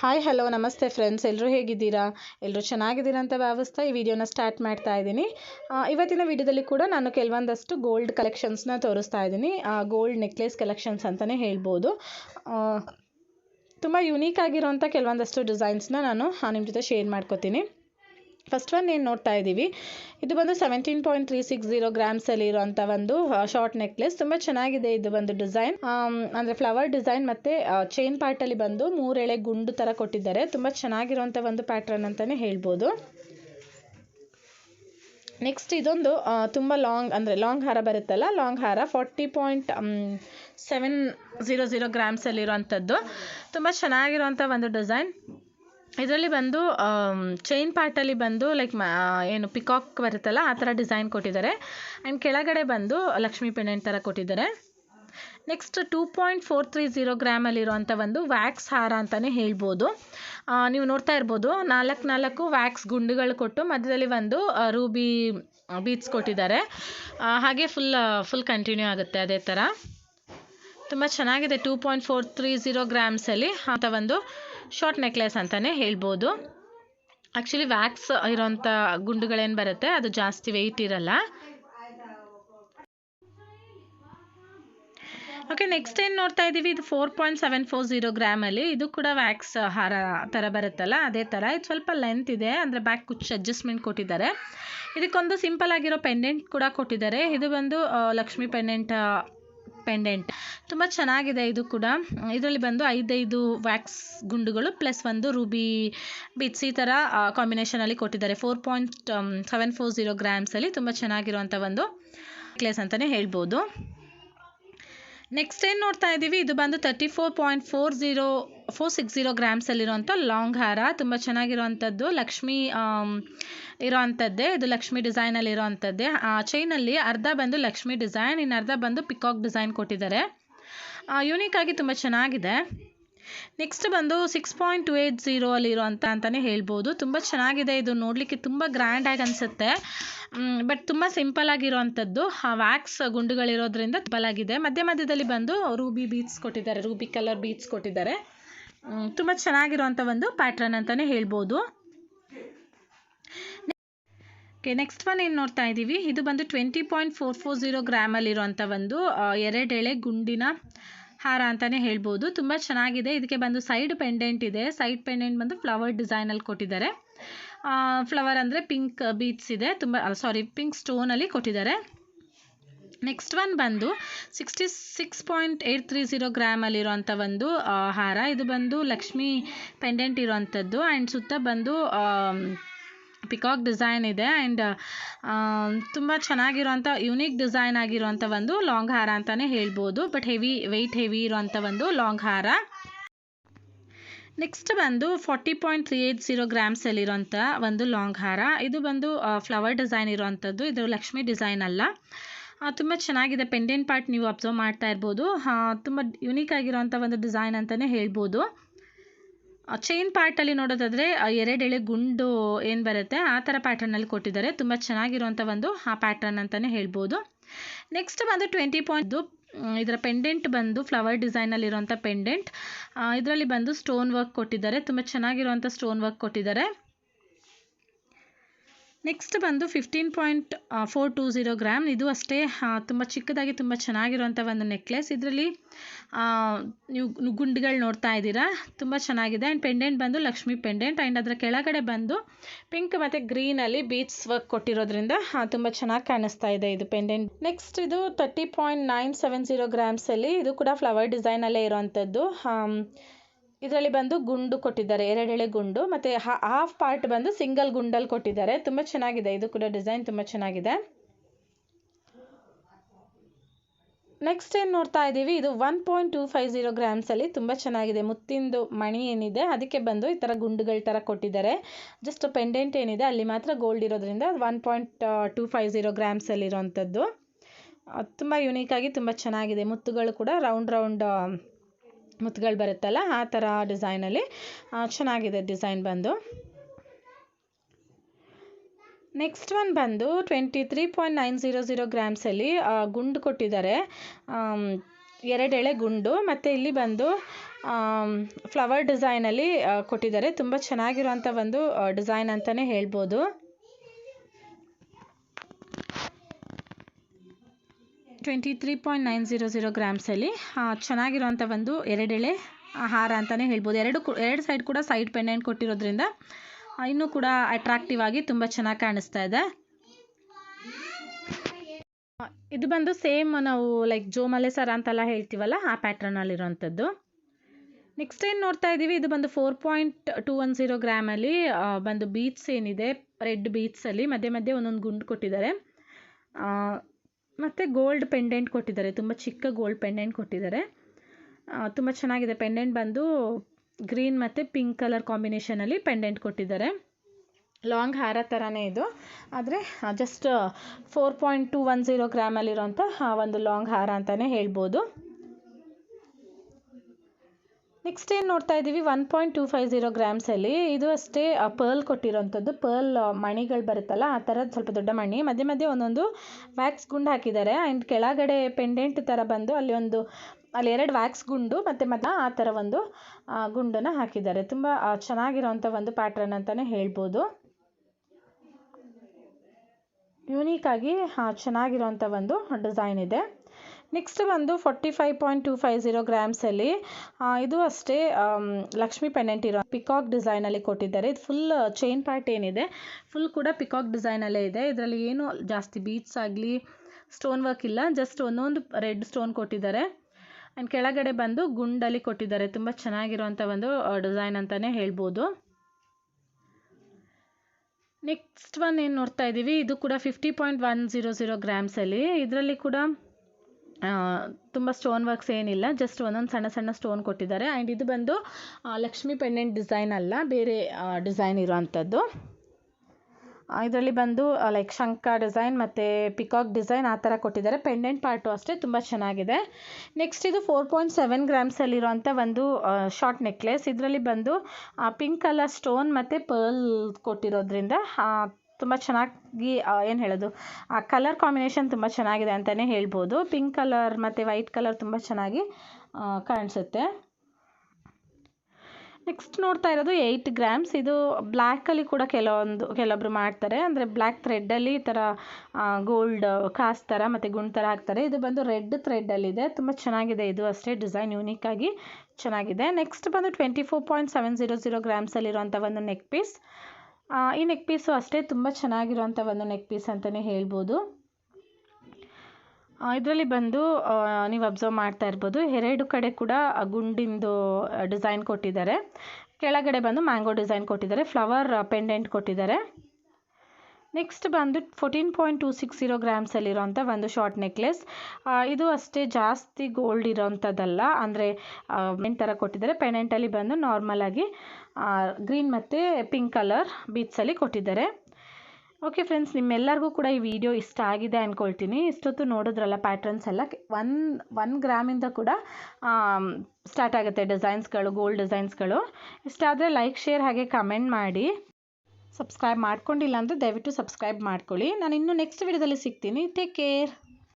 Hi hello ನಮಸ್ತೆ friends ಎಲ್ಲರೂ ಹೇಗಿದ್ದೀರಾ? ಎಲ್ಲರೂ ಚೆನ್ನಾಗಿದ್ದೀರಾ ಅಂತ ಭಾವಿಸ್ತಾ ಈ ವಿಡಿಯೋನ ಸ್ಟಾರ್ಟ್ ಮಾಡ್ತಾ ಇದ್ದೀನಿ. ಇವತ್ತಿನ ವಿಡಿಯೋದಲ್ಲಿ ಕೂಡ ನಾನು ಕೆಲವೊಂದಷ್ಟು ಗೋಲ್ಡ್ ಕಲೆಕ್ಷನ್ಸ್ನ ತೋರಿಸ್ತಾ ಇದ್ದೀನಿ. ಗೋಲ್ಡ್ ನೆಕ್ಲೆಸ್ ಕಲೆಕ್ಷನ್ಸ್ ಅಂತಲೇ ಹೇಳ್ಬೋದು. ತುಂಬ ಯುನೀಕ್ ಆಗಿರೋಂಥ ಕೆಲವೊಂದಷ್ಟು ಡಿಸೈನ್ಸ್ನ ನಾನು ನಿಮ್ಮ ಜೊತೆ ಶೇರ್ ಮಾಡ್ಕೋತೀನಿ. ಫಸ್ಟ್ ಒನ್ ಏನು ನೋಡ್ತಾ ಇದ್ದೀವಿ ಇದು ಬಂದು seventeen point three six zero ಗ್ರಾಮ್ಸಲ್ಲಿ ಒಂದು ಶಾರ್ಟ್ ನೆಕ್ಲೆಸ್ ತುಂಬ ಚೆನ್ನಾಗಿದೆ ಇದು ಒಂದು ಡಿಸೈನ್ ಅಂದರೆ ಫ್ಲವರ್ ಡಿಸೈನ್ ಮತ್ತು ಚೈನ್ ಪಾರ್ಟಲ್ಲಿ ಬಂದು ಮೂರೆಳೆ ಗುಂಡು ಥರ ಕೊಟ್ಟಿದ್ದಾರೆ. ತುಂಬ ಚೆನ್ನಾಗಿರೋಂಥ ಒಂದು ಪ್ಯಾಟ್ರನ್ ಅಂತಲೇ ಹೇಳ್ಬೋದು. ನೆಕ್ಸ್ಟ್ ಇದೊಂದು ತುಂಬ ಲಾಂಗ್ ಅಂದರೆ ಲಾಂಗ್ ಹಾರ ಬರುತ್ತಲ್ಲ ಲಾಂಗ್ ಹಾರ forty point seven zero zero ಗ್ರಾಮ್ಸಲ್ಲಿರುವಂಥದ್ದು ತುಂಬ ಚೆನ್ನಾಗಿರುವಂಥ ಒಂದು ಡಿಸೈನ್ ಇದರಲ್ಲಿ ಬಂದು ಚೈನ್ ಪಾರ್ಟಲ್ಲಿ ಬಂದು ಲೈಕ್ ಏನು ಪಿಕಾಕ್ ಬರುತ್ತಲ್ಲ, ಆ ಥರ ಡಿಸೈನ್ ಕೊಟ್ಟಿದ್ದಾರೆ. ಆ್ಯಂಡ್ ಕೆಳಗಡೆ ಬಂದು ಲಕ್ಷ್ಮೀ ಪೆಂಡೆಂಟ್ ಥರ ಕೊಟ್ಟಿದ್ದಾರೆ. Next two point four three zero ಗ್ರಾಮಲ್ಲಿರುವಂಥ ಒಂದು ವ್ಯಾಕ್ಸ್ ಹಾರ ಅಂತಲೇ ಹೇಳ್ಬೋದು. ನೀವು ನೋಡ್ತಾ ಇರ್ಬೋದು, ನಾಲ್ಕು ನಾಲ್ಕು ವ್ಯಾಕ್ಸ್ ಗುಂಡುಗಳು ಕೊಟ್ಟು ಮಧ್ಯದಲ್ಲಿ ಒಂದು ರೂಬಿ ಬೀಡ್ಸ್ ಕೊಟ್ಟಿದ್ದಾರೆ. ಹಾಗೆ ಫುಲ್ ಫುಲ್ ಕಂಟಿನ್ಯೂ ಆಗುತ್ತೆ ಅದೇ ಥರ. ತುಂಬ ಚೆನ್ನಾಗಿದೆ two point four three zero ಗ್ರಾಮ್ಸಲ್ಲಿ ಅಂತ ಒಂದು ಶಾರ್ಟ್ ನೆಕ್ಲೆಸ್ ಅಂತಲೇ ಹೇಳ್ಬೋದು. ಆ್ಯಕ್ಚುಲಿ ವ್ಯಾಕ್ಸ್ ಇರೋಂಥ ಗುಂಡುಗಳೇನು ಬರುತ್ತೆ? ಅದು ಜಾಸ್ತಿ ವೆಯ್ಟ್ ಇರಲ್ಲ. ಓಕೆ ನೆಕ್ಸ್ಟ್ ಏನು ನೋಡ್ತಾ ಇದ್ದೀವಿ ಇದು four point seven four zero ಗ್ರಾಮಲ್ಲಿ ಇದು ಕೂಡ ವ್ಯಾಕ್ಸ್ ಹಾರ ಥರ ಬರುತ್ತಲ್ಲ, ಅದೇ ಥರ. ಇದು ಸ್ವಲ್ಪ ಲೆಂತ್ ಇದೆ, ಅಂದರೆ ಬ್ಯಾಕ್ ಕುಚ್ ಅಡ್ಜಸ್ಟ್ಮೆಂಟ್ ಕೊಟ್ಟಿದ್ದಾರೆ. ಇದಕ್ಕೊಂದು ಸಿಂಪಲ್ ಆಗಿರೋ ಪೆಂಡೆಂಟ್ ಕೂಡ ಕೊಟ್ಟಿದ್ದಾರೆ. ಇದು ಬಂದು ಲಕ್ಷ್ಮಿ ಪೆಂಡೆಂಟ್ ಪೆಂಡೆಂಟ್ ತುಂಬ ಚೆನ್ನಾಗಿದೆ ಇದು ಕೂಡ. ಇದರಲ್ಲಿ ಬಂದು ಐದೈದು ವ್ಯಾಕ್ಸ್ ಗುಂಡುಗಳು ಪ್ಲಸ್ ಒಂದು ರೂಬಿ ಬಿಟ್ಸ್ ಈ ಥರ ಕಾಂಬಿನೇಷನಲ್ಲಿ ಕೊಟ್ಟಿದ್ದಾರೆ. Four point seven four zero ಗ್ರಾಮ್ಸಲ್ಲಿ ತುಂಬ ಚೆನ್ನಾಗಿರುವಂಥ ಒಂದು ನೆಕ್ಲೆಸ್ ಅಂತಲೇ ಹೇಳ್ಬೋದು. ನೆಕ್ಸ್ಟ್ ಏನು ನೋಡ್ತಾ ಇದ್ದೀವಿ ಇದು ಬಂದು thirty four point four zero four six zero ಗ್ರಾಮ್ಸಲ್ಲಿರುವಂಥ long ಹಾರ. ತುಂಬ ಚೆನ್ನಾಗಿರುವಂಥದ್ದು. ಲಕ್ಷ್ಮಿ ಇರೋವಂಥದ್ದೇ. ಇದು ಲಕ್ಷ್ಮಿ ಡಿಸೈನಲ್ಲಿ ಇರೋವಂಥದ್ದೇ. ಆ ಚೈನಲ್ಲಿ ಅರ್ಧ ಬಂದು ಲಕ್ಷ್ಮಿ ಡಿಸೈನ್ ಇನ್ನು ಅರ್ಧ ಬಂದು ಪಿಕಾಕ್ ಡಿಸೈನ್ ಕೊಟ್ಟಿದ್ದಾರೆ. ಯೂನಿಕ್ ಆಗಿ ತುಂಬ ಚೆನ್ನಾಗಿದೆ. ನೆಕ್ಸ್ಟ್ ಬಂದು six point two eight zero ಅಲ್ಲಿರೋ ಅಂತ ಅಂತಲೇ ಹೇಳ್ಬೋದು. ತುಂಬ ಚೆನ್ನಾಗಿದೆ ಇದು ನೋಡಲಿಕ್ಕೆ ತುಂಬ ಗ್ರ್ಯಾಂಡಾಗಿ ಅನಿಸುತ್ತೆ. ಬಟ್ ತುಂಬ ಸಿಂಪಲ್ ಆಗಿರೋವಂಥದ್ದು ವ್ಯಾಕ್ಸ್ ಗುಂಡುಗಳಿರೋದ್ರಿಂದ ಸಿಂಪಲ್ ಆಗಿದೆ. ಮಧ್ಯ ಮಧ್ಯದಲ್ಲಿ ಬಂದು ರೂಬಿ ಬೀಟ್ಸ್ ಕೊಟ್ಟಿದ್ದಾರೆ ರೂಬಿ ಕಲರ್ ಬೀಚ್ ಕೊಟ್ಟಿದ್ದಾರೆ. ತುಂಬ ಚೆನ್ನಾಗಿರುವಂಥ ಒಂದು ಪ್ಯಾಟ್ರನ್ ಅಂತಲೇ ಹೇಳ್ಬೋದು. ಓಕೆ ನೆಕ್ಸ್ಟ್ ಒನ್ ಏನು ನೋಡ್ತಾ ಇದ್ದೀವಿ ಇದು ಬಂದು twenty point four four zero ಗ್ರಾಮಲ್ಲಿರುವಂಥ ಒಂದು ಆ, ಎರಡೆಳೆ ಗುಂಡಿನ ಹಾರ ಅಂತಲೇ ಹೇಳ್ಬೋದು. ತುಂಬ ಚೆನ್ನಾಗಿದೆ. ಇದಕ್ಕೆ ಬಂದು ಸೈಡ್ ಪೆಂಡೆಂಟ್ ಇದೆ. ಸೈಡ್ ಪೆಂಡೆಂಟ್ ಬಂದು ಫ್ಲವರ್ ಡಿಸೈನಲ್ಲಿ ಕೊಟ್ಟಿದ್ದಾರೆ. ಫ್ಲವರ್ ಅಂದರೆ ಪಿಂಕ್ ಬೀಟ್ಸ್ ಇದೆ. ತುಂಬ ಸಾರಿ, ಪಿಂಕ್ ಸ್ಟೋನಲ್ಲಿ ಕೊಟ್ಟಿದ್ದಾರೆ. ನೆಕ್ಸ್ಟ್ ಒನ್ ಬಂದು sixty six point eight three zero ಗ್ರಾಮಲ್ಲಿರೋಂಥ ಒಂದು ಹಾರ. ಇದು ಬಂದು ಲಕ್ಷ್ಮಿ ಪೆಂಡೆಂಟ್ ಇರುವಂಥದ್ದು ಆ್ಯಂಡ್ ಸುತ್ತ ಬಂದು ಪಿಕಾಕ್ ಡಿಸೈನ್ ಇದೆ ಆ್ಯಂಡ್ ತುಂಬ ಚೆನ್ನಾಗಿರುವಂಥ ಯುನೀಕ್ ಡಿಸೈನ್ ಆಗಿರುವಂಥ ಒಂದು ಲಾಂಗ್ ಹಾರ ಅಂತಲೇ ಹೇಳ್ಬೋದು. ಬಟ್ ಹೆವಿ ವೆಯ್ಟ್ ಹೆವಿ ಇರುವಂಥ ಒಂದು ಲಾಂಗ್ ಹಾರ ನೆಕ್ಸ್ಟ್ ಬಂದು forty point three eight zero ಗ್ರಾಮ್ಸಲ್ಲಿರೋಂಥ ಒಂದು ಲಾಂಗ್ ಹಾರ ಇದು ಬಂದು ಫ್ಲವರ್ ಡಿಸೈನ್ ಇರುವಂಥದ್ದು ಇದು ಲಕ್ಷ್ಮಿ ಡಿಸೈನ್ ಅಲ್ಲ. ತುಂಬ ಚೆನ್ನಾಗಿದೆ. ಪೆಂಡೆಂಟ್ ಪಾರ್ಟ್ ನೀವು ಅಬ್ಸರ್ವ್ ಮಾಡ್ತಾ ಇರ್ಬೋದು. ತುಂಬ ಯುನೀಕ್ ಆಗಿರುವಂಥ ಒಂದು ಡಿಸೈನ್ ಅಂತಲೇ ಹೇಳ್ಬೋದು. ಚೈನ್ ಪಾರ್ಟಲ್ಲಿ ನೋಡೋದಾದರೆ ಎಳೆ ಗುಂಡು ಏನು ಬರುತ್ತೆ, ಆ ಥರ ಪ್ಯಾಟರ್ನಲ್ಲಿ ಕೊಟ್ಟಿದ್ದಾರೆ. ತುಂಬ ಚೆನ್ನಾಗಿರುವಂಥ ಒಂದು ಆ ಪ್ಯಾಟರ್ನ್ ಅಂತಲೇ ಹೇಳ್ಬೋದು. ನೆಕ್ಸ್ಟ್ ಬಂದು ಟ್ವೆಂಟಿ ಪಾಯಿಂಟ್ ಇದರ ಪೆಂಡೆಂಟ್ ಬಂದು ಫ್ಲವರ್ ಡಿಸೈನಲ್ಲಿರುವಂಥ ಪೆಂಡೆಂಟ್ ಇದರಲ್ಲಿ ಬಂದು ಸ್ಟೋನ್ ವರ್ಕ್ ಕೊಟ್ಟಿದ್ದಾರೆ. ತುಂಬ ಚೆನ್ನಾಗಿರುವಂಥ ಸ್ಟೋನ್ ವರ್ಕ್ ಕೊಟ್ಟಿದ್ದಾರೆ. ನೆಕ್ಸ್ಟ್ ಬಂದು fifteen point four two zero gram ಇದು ಅಷ್ಟೇ ತುಂಬ ಚಿಕ್ಕದಾಗಿ ತುಂಬ ಚೆನ್ನಾಗಿರುವಂಥ ಒಂದು ನೆಕ್ಲೆಸ್ ಇದರಲ್ಲಿ ನೀವು ಗುಂಡುಗಳು ನೋಡ್ತಾ ಇದ್ದೀರಾ? ತುಂಬ ಚೆನ್ನಾಗಿದೆ. ಆ್ಯಂಡ್ ಪೆಂಡೆಂಟ್ ಬಂದು ಲಕ್ಷ್ಮಿ ಪೆಂಡೆಂಟ್ ಆ್ಯಂಡ್ ಅದರ ಕೆಳಗಡೆ ಬಂದು ಪಿಂಕ್ ಮತ್ತು ಗ್ರೀನಲ್ಲಿ ಬೀಚ್ ವರ್ಕ್ ಕೊಟ್ಟಿರೋದ್ರಿಂದ ತುಂಬ ಚೆನ್ನಾಗಿ ಕಾಣಿಸ್ತಾ ಇದೆ ಇದು ಪೆಂಡೆಂಟ್ ನೆಕ್ಸ್ಟ್ ಇದು thirty point nine seven zero ಗ್ರಾಮ್ಸಲ್ಲಿ ಇದು ಕೂಡ ಫ್ಲವರ್ ಡಿಸೈನಲ್ಲೇ ಇರೋವಂಥದ್ದು. ಇದರಲ್ಲಿ ಬಂದು ಗುಂಡು ಕೊಟ್ಟಿದ್ದಾರೆ. ಎರಡೆಳೆ ಗುಂಡು ಮತ್ತು ಹಾಫ್ ಪಾರ್ಟ್ ಬಂದು ಸಿಂಗಲ್ ಗುಂಡಲ್ಲಿ ಕೊಟ್ಟಿದ್ದಾರೆ. ತುಂಬ ಚೆನ್ನಾಗಿದೆ. ಇದು ಕೂಡ ಡಿಸೈನ್ ತುಂಬ ಚೆನ್ನಾಗಿದೆ. ನೆಕ್ಸ್ಟ್ ಏನು ನೋಡ್ತಾ ಇದ್ದೀವಿ ಇದು one point two five zero ಗ್ರಾಮ್ಸಲ್ಲಿ ತುಂಬ ಚೆನ್ನಾಗಿದೆ. ಮುತ್ತಿಂದು ಮಣಿ ಏನಿದೆ, ಅದಕ್ಕೆ ಬಂದು ಈ ಥರ ಗುಂಡುಗಳ ಥರ ಕೊಟ್ಟಿದ್ದಾರೆ. ಜಸ್ಟ್ ಪೆಂಡೆಂಟ್ ಏನಿದೆ, ಅಲ್ಲಿ ಮಾತ್ರ ಗೋಲ್ಡ್ ಇರೋದ್ರಿಂದ one point two five zero ಗ್ರಾಮ್ಸಲ್ಲಿರೋವಂಥದ್ದು ತುಂಬ ಯುನೀಕಾಗಿ ತುಂಬ ಚೆನ್ನಾಗಿದೆ. ಮುತ್ತುಗಳು ಕೂಡ ರೌಂಡ್ ರೌಂಡ್ ಮುತ್ತುಗಳು ಬರುತ್ತಲ್ಲ, ಆ ಥರ ಡಿಸೈನಲ್ಲಿ ಚೆನ್ನಾಗಿದೆ ಡಿಸೈನ್ ಬಂದು. ನೆಕ್ಸ್ಟ್ ಒನ್ ಬಂದು twenty three point nine zero zero ಗ್ರಾಮ್ಸಲ್ಲಿ ಗುಂಡು ಕೊಟ್ಟಿದ್ದಾರೆ. ಎರಡು ಎಳೆ ಗುಂಡು, ಮತ್ತು ಇಲ್ಲಿ ಬಂದು ಫ್ಲವರ್ ಡಿಸೈನಲ್ಲಿ ಕೊಟ್ಟಿದ್ದಾರೆ. ತುಂಬ ಚೆನ್ನಾಗಿರುವಂಥ ಒಂದು ಡಿಸೈನ್ ಅಂತಲೇ ಹೇಳ್ಬೋದು. Twenty three point nine zero zero ಗ್ರಾಮ್ಸಲ್ಲಿ ಚೆನ್ನಾಗಿರುವಂಥ ಒಂದು ಎರಡೆಳೆ ಹಾರ ಅಂತಲೇ ಹೇಳ್ಬೋದು. ಎರಡು ಎರಡು ಸೈಡ್ ಕೂಡ ಸೈಡ್ ಪೆಂಡೆಂಟ್ ಕೊಟ್ಟಿರೋದ್ರಿಂದ ಇನ್ನೂ ಕೂಡ ಅಟ್ರಾಕ್ಟಿವ್ ಆಗಿ ತುಂಬ ಚೆನ್ನಾಗಿ ಕಾಣಿಸ್ತಾ ಇದೆ. ಇದು ಬಂದು ಸೇಮ್ ನಾವು ಲೈಕ್ ಜೋಮಲೆ ಸರ ಅಂತೆಲ್ಲ ಹೇಳ್ತೀವಲ್ಲ, ಆ ಪ್ಯಾಟ್ರನಲ್ಲಿರೋವಂಥದ್ದು ನೆಕ್ಸ್ಟ್ ಏನು ನೋಡ್ತಾ ಇದ್ದೀವಿ ಇದು ಬಂದು four point two one zero ಗ್ರಾಮಲ್ಲಿ ಬಂದು ಬೀಟ್ಸ್ ಏನಿದೆ ರೆಡ್ ಬೀಟ್ಸಲ್ಲಿ ಮಧ್ಯೆ ಮಧ್ಯೆ ಒಂದೊಂದು ಗುಂಡು ಕೊಟ್ಟಿದ್ದಾರೆ. ಮತ್ತು ಗೋಲ್ಡ್ ಪೆಂಡೆಂಟ್ ಕೊಟ್ಟಿದ್ದಾರೆ. ತುಂಬ ಚಿಕ್ಕ ಗೋಲ್ಡ್ ಪೆಂಡೆಂಟ್ ಕೊಟ್ಟಿದ್ದಾರೆ. ತುಂಬ ಚೆನ್ನಾಗಿದೆ ಪೆಂಡೆಂಟ್ ಬಂದು ಗ್ರೀನ್ ಮತ್ತು ಪಿಂಕ್ ಕಲರ್ ಕಾಂಬಿನೇಷನಲ್ಲಿ ಪೆಂಡೆಂಟ್ ಕೊಟ್ಟಿದ್ದಾರೆ. ಲಾಂಗ್ ಹಾರ ಥರನೇ ಇದು. ಆದರೆ just four point two one zero ಗ್ರಾಮಲ್ಲಿರೋಂಥ ಒಂದು ಲಾಂಗ್ ಹಾರ ಅಂತಲೇ ಹೇಳ್ಬೋದು. ನೆಕ್ಸ್ಟ್ ಏನು ನೋಡ್ತಾ ಇದ್ದೀವಿ one point two five zero ಗ್ರಾಮ್ಸಲ್ಲಿ ಇದು ಅಷ್ಟೇ ಪರ್ಲ್ ಕೊಟ್ಟಿರೋಂಥದ್ದು ಪರ್ಲ್ ಮಣಿಗಳು ಬರುತ್ತಲ್ಲ, ಆ ಥರದ್ದು ಸ್ವಲ್ಪ ದೊಡ್ಡ ಮಣಿ. ಮಧ್ಯೆ ಮಧ್ಯೆ ಒಂದೊಂದು ವ್ಯಾಕ್ಸ್ ಗುಂಡು ಹಾಕಿದ್ದಾರೆ. ಆ್ಯಂಡ್ ಕೆಳಗಡೆ ಪೆಂಡೆಂಟ್ ಥರ ಬಂದು ಅಲ್ಲಿ ಒಂದು, ಅಲ್ಲಿ ಎರಡು ವ್ಯಾಕ್ಸ್ ಗುಂಡು ಮತ್ತು ಮತ್ತು ಆ ಥರ ಒಂದು ಗುಂಡನ್ನು ಹಾಕಿದ್ದಾರೆ. ತುಂಬ ಚೆನ್ನಾಗಿರೋವಂಥ ಒಂದು ಪ್ಯಾಟ್ರನ್ ಅಂತಲೇ ಹೇಳ್ಬೋದು. ಯೂನೀಕಾಗಿ ಚೆನ್ನಾಗಿರೋವಂಥ ಒಂದು ಡಿಸೈನ್ ಇದೆ. ನೆಕ್ಸ್ಟ್ ಬಂದು forty five point two five zero ಗ್ರಾಮ್ಸಲ್ಲಿ ಇದು ಅಷ್ಟೇ ಲಕ್ಷ್ಮಿ ಪೆಂಡೆಂಟ್ ಇರೋ ಪಿಕಾಕ್ ಡಿಸೈನಲ್ಲಿ ಕೊಟ್ಟಿದ್ದಾರೆ. ಇದು ಫುಲ್ ಚೈನ್ ಪಾರ್ಟ್ ಏನಿದೆ ಫುಲ್ ಕೂಡ ಪಿಕಾಕ್ ಡಿಸೈನಲ್ಲೇ ಇದೆ. ಇದರಲ್ಲಿ ಏನು ಜಾಸ್ತಿ ಬೀಟ್ಸ್ ಆಗಲಿ ಸ್ಟೋನ್ ವರ್ಕ್ ಇಲ್ಲ ಜಸ್ಟ್ ಒಂದೊಂದು ರೆಡ್ ಸ್ಟೋನ್ ಕೊಟ್ಟಿದ್ದಾರೆ. ಆ್ಯಂಡ್ ಕೆಳಗಡೆ ಬಂದು ಗುಂಡಲ್ಲಿ ಕೊಟ್ಟಿದ್ದಾರೆ. ತುಂಬ ಚೆನ್ನಾಗಿರುವಂಥ ಒಂದು ಡಿಸೈನ್ ಅಂತಲೇ ಹೇಳ್ಬೋದು. ನೆಕ್ಸ್ಟ್ ಒನ್ ಏನು ನೋಡ್ತಾ ಇದ್ದೀವಿ ಇದು ಕೂಡ fifty point one zero zero ಗ್ರಾಮ್ಸಲ್ಲಿ ಇದರಲ್ಲಿ ಕೂಡ ತುಂಬ ಸ್ಟೋನ್ ವರ್ಕ್ಸ್ ಏನಿಲ್ಲ ಜಸ್ಟ್ ಒಂದೊಂದು ಸಣ್ಣ ಸಣ್ಣ ಸ್ಟೋನ್ ಕೊಟ್ಟಿದ್ದಾರೆ. ಆ್ಯಂಡ್ ಇದು ಬಂದು ಲಕ್ಷ್ಮಿ ಪೆಂಡೆಂಟ್ ಡಿಸೈನ್ ಅಲ್ಲ, ಬೇರೆ ಡಿಸೈನ್ ಇರೋವಂಥದ್ದು ಇದರಲ್ಲಿ ಬಂದು ಲೈಕ್ ಶಂಖ ಡಿಸೈನ್ ಮತ್ತು ಪಿಕಾಕ್ ಡಿಸೈನ್ ಆ ಥರ ಕೊಟ್ಟಿದ್ದಾರೆ. ಪೆಂಡೆಂಟ್ ಪಾರ್ಟು ಅಷ್ಟೇ, ತುಂಬ ಚೆನ್ನಾಗಿದೆ. ನೆಕ್ಸ್ಟ್ ಇದು ಫೋರ್ ಪಾಯಿಂಟ್ ಸೆವೆನ್ ಗ್ರಾಮ್ಸಲ್ಲಿರುವಂಥ ಒಂದು ಶಾರ್ಟ್ ನೆಕ್ಲೆಸ್ ಇದರಲ್ಲಿ ಬಂದು ಪಿಂಕ್ ಕಲರ್ ಸ್ಟೋನ್ ಮತ್ತು ಪರ್ಲ್ ಕೊಟ್ಟಿರೋದ್ರಿಂದ ತುಂಬ ಚೆನ್ನಾಗಿ ಏನು ಹೇಳೋದು, ಆ ಕಲರ್ ಕಾಂಬಿನೇಷನ್ ತುಂಬ ಚೆನ್ನಾಗಿದೆ ಅಂತಲೇ ಹೇಳ್ಬೋದು. ಪಿಂಕ್ ಕಲರ್ ಮತ್ತು ವೈಟ್ ಕಲರ್ ತುಂಬ ಚೆನ್ನಾಗಿ ಕಾಣಿಸುತ್ತೆ. ನೆಕ್ಸ್ಟ್ ನೋಡ್ತಾ ಇರೋದು ಏಯ್ಟ್ ಗ್ರಾಮ್ಸ್ ಇದು ಬ್ಲ್ಯಾಕಲ್ಲಿ ಕೂಡ ಕೆಲವೊಂದು, ಕೆಲವೊಬ್ರು ಮಾಡ್ತಾರೆ. ಅಂದರೆ ಬ್ಲ್ಯಾಕ್ ಥ್ರೆಡ್ಡಲ್ಲಿ ಈ ಥರ ಗೋಲ್ಡ್ ಕಾಸ್ ಥರ ಮತ್ತು ಗುಂಡ್ ಥರ ಹಾಕ್ತಾರೆ. ಇದು ಬಂದು ರೆಡ್ ಥ್ರೆಡ್ಡಲ್ಲಿದೆ ತುಂಬ ಚೆನ್ನಾಗಿದೆ ಇದು ಅಷ್ಟೇ. ಡಿಸೈನ್ ಯೂನಿಕ್ಕಾಗಿ ಚೆನ್ನಾಗಿದೆ. ನೆಕ್ಸ್ಟ್ ಬಂದು twenty four point seven zero zero ಗ್ರಾಮ್ಸಲ್ಲಿರುವಂಥ ಒಂದು ನೆಕ್ ಪೀಸ್ ಈ ನೆಕ್ ಪೀಸು ಅಷ್ಟೇ ತುಂಬ ಚೆನ್ನಾಗಿರುವಂಥ ಒಂದು ನೆಕ್ ಪೀಸ್ ಅಂತಲೇ ಹೇಳ್ಬೋದು. ಇದರಲ್ಲಿ ಬಂದು ನೀವು ಅಬ್ಸರ್ವ್ ಮಾಡ್ತಾ ಇರ್ಬೋದು. ಎರಡು ಕಡೆ ಕೂಡ ಗುಂಡಿಂದು ಡಿಸೈನ್ ಕೊಟ್ಟಿದ್ದಾರೆ. ಕೆಳಗಡೆ ಬಂದು ಮ್ಯಾಂಗೋ ಡಿಸೈನ್ ಕೊಟ್ಟಿದ್ದಾರೆ. ಫ್ಲವರ್ ಪೆಂಡೆಂಟ್ ಕೊಟ್ಟಿದ್ದಾರೆ. ನೆಕ್ಸ್ಟ್ ಬಂದು fourteen point two six zero ಗ್ರಾಮ್ಸಲ್ಲಿರೋಂಥ ಒಂದು ಶಾರ್ಟ್ ನೆಕ್ಲೆಸ್ ಇದು ಅಷ್ಟೇ ಜಾಸ್ತಿ ಗೋಲ್ಡ್ ಇರೋವಂಥದ್ದಲ್ಲ ಅಂದರೆ ಥರ ಕೊಟ್ಟಿದ್ದಾರೆ. ಪೆನೆಂಟಲ್ಲಿ ಬಂದು ನಾರ್ಮಲಾಗಿ ಗ್ರೀನ್ ಮತ್ತು ಪಿಂಕ್ ಕಲರ್ ಬೀಟ್ಸಲ್ಲಿ ಕೊಟ್ಟಿದ್ದಾರೆ. ಓಕೆ ಫ್ರೆಂಡ್ಸ್ ನಿಮ್ಮೆಲ್ಲರಿಗೂ ಕೂಡ ಈ ವಿಡಿಯೋ ಇಷ್ಟ ಆಗಿದೆ ಅಂದ್ಕೊಳ್ತೀನಿ ಇಷ್ಟೊತ್ತು ನೋಡಿದ್ರಲ್ಲ ಪ್ಯಾಟ್ರನ್ಸ್ ಎಲ್ಲ ಒನ್ ಒನ್ ಗ್ರಾಮಿಂದ ಕೂಡ ಸ್ಟಾರ್ಟ್ ಆಗುತ್ತೆ ಡಿಸೈನ್ಸ್ಗಳು ಗೋಲ್ಡ್ ಡಿಸೈನ್ಸ್ಗಳು ಇಷ್ಟ ಆದರೆ ಲೈಕ್ ಶೇರ್ ಹಾಗೆ ಕಮೆಂಟ್ ಮಾಡಿ. ಸಬ್ಸ್ಕ್ರೈಬ್ ಮಾಡ್ಕೊಂಡಿಲ್ಲ ಅಂದರೆ ದಯವಿಟ್ಟು ಸಬ್ಸ್ಕ್ರೈಬ್ ಮಾಡ್ಕೊಳ್ಳಿ. ನಾನು ಇನ್ನೂ ನೆಕ್ಸ್ಟ್ ವಿಡಿಯೋದಲ್ಲಿ ಸಿಗ್ತೀನಿ. Take care